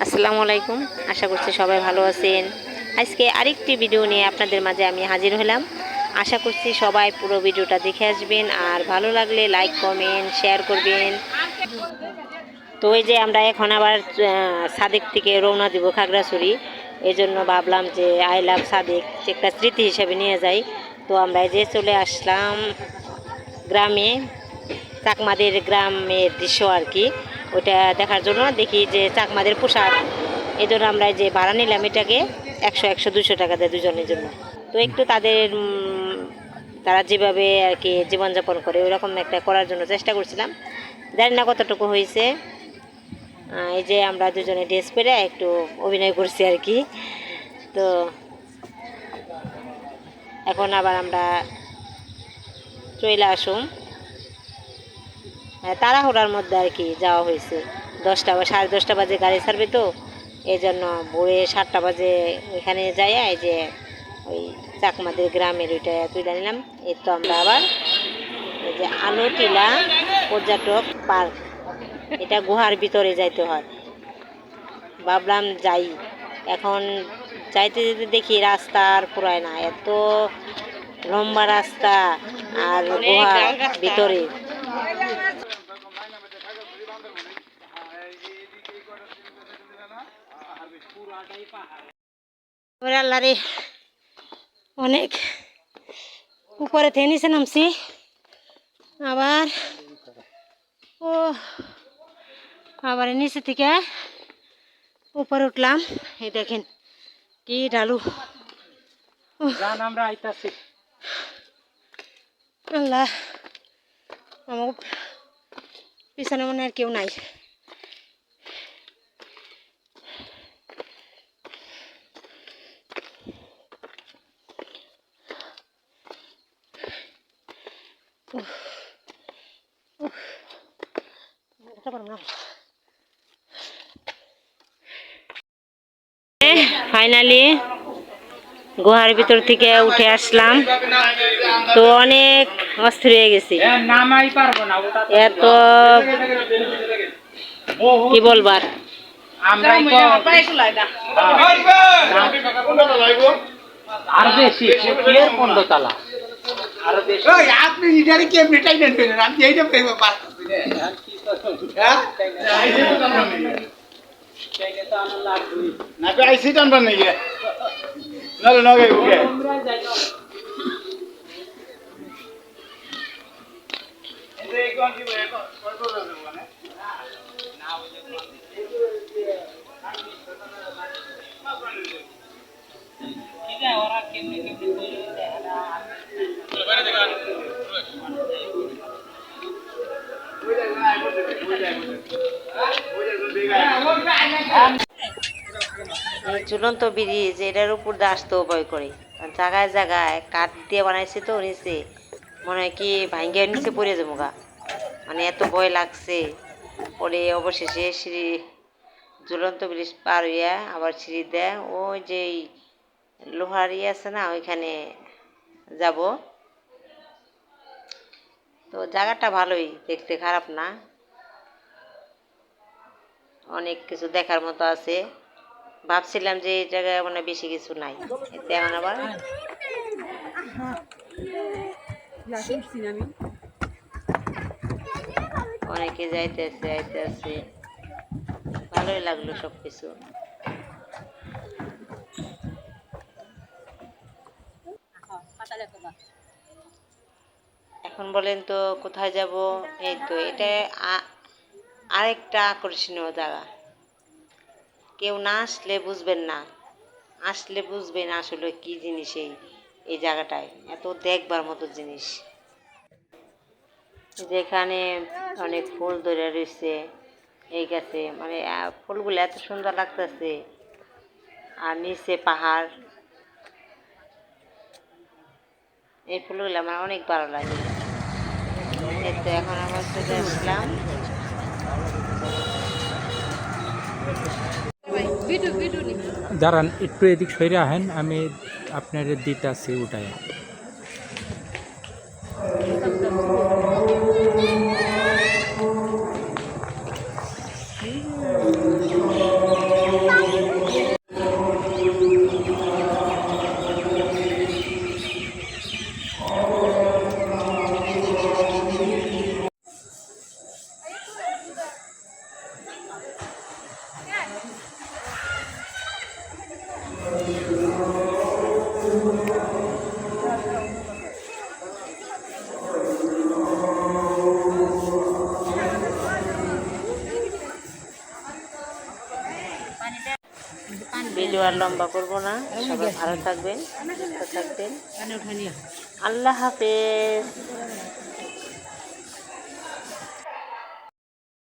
আসসালামু আলাইকুম। আশা করছি সবাই ভালো আছেন। আজকে আরেকটি ভিডিও নিয়ে আপনাদের মাঝে আমি হাজির হলাম। আশা করছি সবাই পুরো ভিডিওটা দেখে আসবেন আর ভালো লাগলে লাইক কমেন্ট শেয়ার করবেন। তো এই যে আমরা এখন আবার সাদেক থেকে রওনা দিব খাগড়াছড়ি। এই জন্য ভাবলাম যে আই লাভ সাদেক একটা স্মৃতি হিসেবে নিয়ে যাই। তো আমরা এই যে চলে আসলাম গ্রামে, চাকমাদের গ্রামের দৃশ্য আর কি। ওটা দেখার জন্য দেখি যে চাকমাদের পোশাক। এই জন্য আমরা যে ভাড়া নিলাম এটাকে একশো একশো দুশো টাকা দেয় দুজনের জন্য। তো একটু তাদের তারা যেভাবে আর কি জীবনযাপন করে ওরকম একটা করার জন্য চেষ্টা করছিলাম। জানি না কতটুকু হয়েছে। এই যে আমরা দুজনে ড্রেস পরে একটু অভিনয় করছি আর কি। তো এখন আবার আমরা চলে হ্যাঁ, তাড়াহুড়ার মধ্যে আর কি যাওয়া হয়েছে। দশটা বা সাড়ে দশটা বাজে গাড়ি ছাড়বে তো এই জন্য ভোরে সাতটা বাজে ওইখানে যাই এই যে ওই চাকমাদের গ্রামের ওইটা তুলে নিলাম। এই তো আমরা আবার এই যে আলো টিলা পর্যটক পার্ক এটা গুহার ভিতরে যাইতে হয়। ভাবলাম যাই। এখন যাইতে যেতে দেখি রাস্তা আর পুরায় না এত লম্বা রাস্তা আর গুহা ভিতরে। ওরে আল্লাহ রে। অনেক উপরে থেকে নিচে নামছি। আবার ও আবার নিচে থেকে উপরে উঠলাম। এই দেখেন কি ঢালু আমরা আইতাছি। আল্লাহ আমার পিছনে মনে আর কেউ নাই। ফাইনালি গুহার ভিতর থেকে উঠে আসলাম। তো অনেক অস্থির হয়ে গেছি। নামাই পারব না ওটা তো- এত কি বলবার? আর বেশি এর পনেরো তালা। আপনি লিডারে কি এমনি টাইটেন নেন আমি এইটা পেয়ে পারতেছেন হ্যাঁ না পে আইসি টানবার নাই নালে নগে এই ঝুলন্ত ব্রিজ এটার উপর দিয়ে আসতেও ভয় করে। জায়গায় জায়গায় কাঠ দিয়ে বানাইছে তো নিচে। মনে হয় কি ভাঙ্গিয়ে নিচে পড়ে যাব গা। মানে এত ভয় লাগছে। পরে অবশেষে সিঁড়ি ঝুলন্ত ব্রিজ পার হইয়া আবার সিঁড়ি দেয়। ওই যে এই লোহার ইয়ে আছে না, ওইখানে যাব। তো জায়গাটা ভালোই, দেখতে খারাপ না। অনেক কিছু দেখার মতো আছে। ভাবছিলাম যে এই জায়গায় মানে বেশি কিছু নাই। এতে আবার অনেকে যাইতেছে যাইতেছে ভালোই লাগল সব কিছু এখন বলেন তো কোথায় যাব? এই তো এটা আরেকটা আকর্ষণীয় জায়গা। কেউ না আসলে বুঝবেন না। আসলে বুঝবেন আসলে কি জিনিস এই এই জায়গাটায়। এত দেখবার মতো জিনিস। যেখানে অনেক ফুল ধরে রয়েছে, এই গাছে। মানে ফুলগুলো এত সুন্দর লাগতেছে। আর নিচে পাহাড়। এই ফুলগুলো আমার অনেক ভালো লাগে। তো এখন আমরা চলে আসলাম। দাঁড়ান একটু এদিক সরে আহেন আমি আপনার দিতে আছি উঠায় ভিডিও আর লম্বা করব না। সবাই ভালো থাকবেন সুস্থ থাকবেন। আল্লাহ হাফেজ।